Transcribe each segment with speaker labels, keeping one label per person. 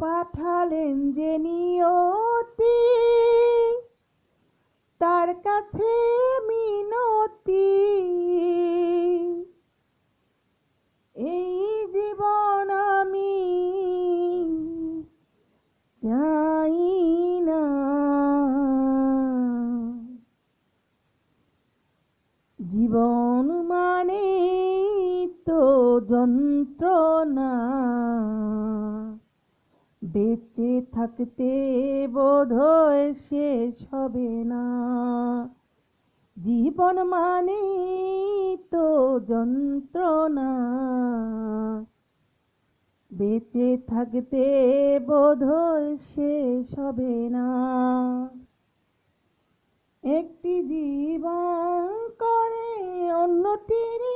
Speaker 1: পাঠালেন যে নিয়তি। তার কাছে মিনতি। এই জীবন আমি চাই না। জীবন মানে তো যন্ত্রণা। বেঁচে থাকতে বোধ শেষ হবে না। জীবন মানে তো যন্ত্রণা। বেঁচে থাকতে বোধ শেষ হবে না। একটি জীবন করে অন্যটির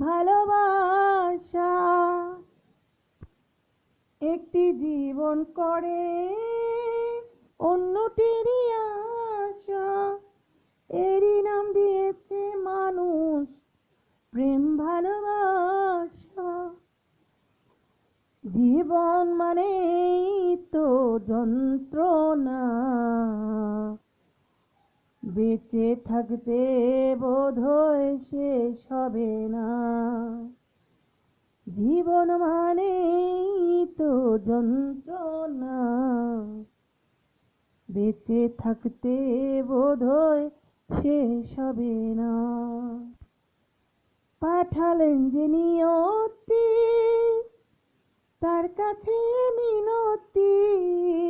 Speaker 1: ভালোবাসা একটি জীবন করে অন্যটির আশা। এরই নাম দিয়েছে মানুষ প্রেম ভালোবাসা। জীবন মানে তো যন্ত্রণা। বেঁচে থাকতে বোধ হয় শেষ হবে না। জীবন মানে তো যন্ত্রণা। বেঁচে থাকতে বোধ হয় শেষ হবে না। পাঠালেন যে নিয়তি, তার কাছে মিনতি।